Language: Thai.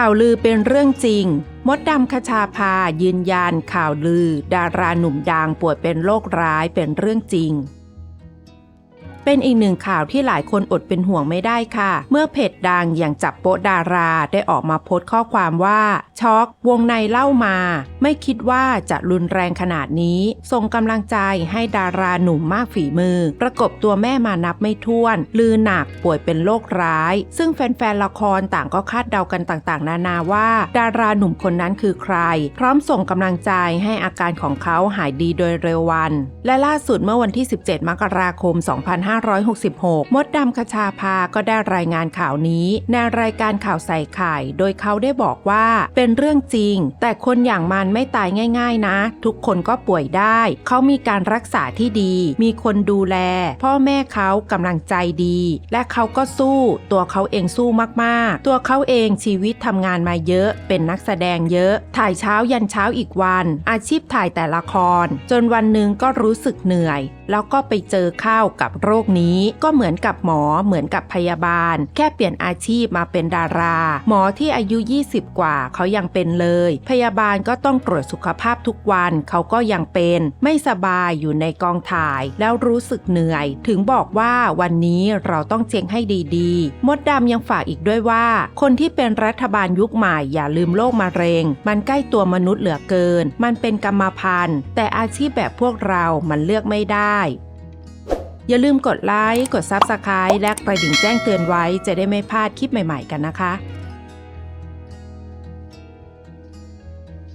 ข่าวลือเป็นเรื่องจริง มดดำคชาพายืนยันข่าวลือ ดาราหนุ่มดังป่วยเป็นโรคร้ายเป็นเรื่องจริง เป็นอีกหนึ่งข่าวที่หลายคนอดเป็นห่วงไม่ได้ค่ะ เมื่อเพจดังอย่างจับโปะดาราได้ออกมาโพสต์ข้อความว่าช็อกวงในเล่ามา ไม่คิดว่าจะรุนแรงขนาดนี้ ส่งกำลังใจให้ดาราหนุ่มมากฝีมือ ประกบตัวแม่มานับไม่ถ้วน ลือหนักป่วยเป็นโรคร้าย ซึ่งแฟนๆละครต่างก็คาดเดากันต่างๆ นานาว่า ดาราหนุ่มคนนั้นคือใคร พร้อมส่งกำลังใจให้อาการของเขาหายดีโดยเร็ววัน และล่าสุดเมื่อวันที่ 17 มกราคม 2 5 2566 มดดำคชาภาก็ได้รายงานข่าวนี้ในรายการข่าวใส่ไข่ โดยเขาได้บอกว่าเป็นเรื่องจริง แต่คนอย่างมันไม่ตายง่าย ๆ นะ ทุกคนก็ป่วยได้ เขามีการรักษาที่ดี มีคนดูแล พ่อแม่เขากำลังใจดี และเขาก็สู้ ตัวเขาเองสู้มากๆ ตัวเขาเองชีวิตทำงานมาเยอะ เป็นนักแสดงเยอะ ถ่ายเช้ายันเช้าอีกวัน อาชีพถ่ายแต่ละคร จนวันหนึ่งก็รู้สึกเหนื่อย แล้วก็ไปเจอเข้ากับโรคนี้ก็เหมือนกับหมอเหมือนกับพยาบาล แค่เปลี่ยนอาชีพมาเป็นดารา หมอที่อายุ 20 กว่าเขายังเป็นเลย พยาบาลก็ต้องตรวจสุขภาพทุกวันเขาก็ยังเป็น ไม่สบายอยู่ในกองถ่าย แล้วรู้สึกเหนื่อย ถึงบอกว่าวันนี้เราต้องเช็คให้ดีๆ มดดำยังฝากอีกด้วยว่า คนที่เป็นรัฐบาลยุคใหม่อย่าลืมโรคมะเร็ง มันใกล้ตัวมนุษย์เหลือเกิน มันเป็นกรรมพันธุ์แต่อาชีพแบบพวกเรามันเลือกไม่ได้อย่าลืมกดไลค์ กด Subscribe และกระดิ่งแจ้งเตือนไว้จะได้ไม่พลาดคลิปใหม่ ๆ กันนะคะ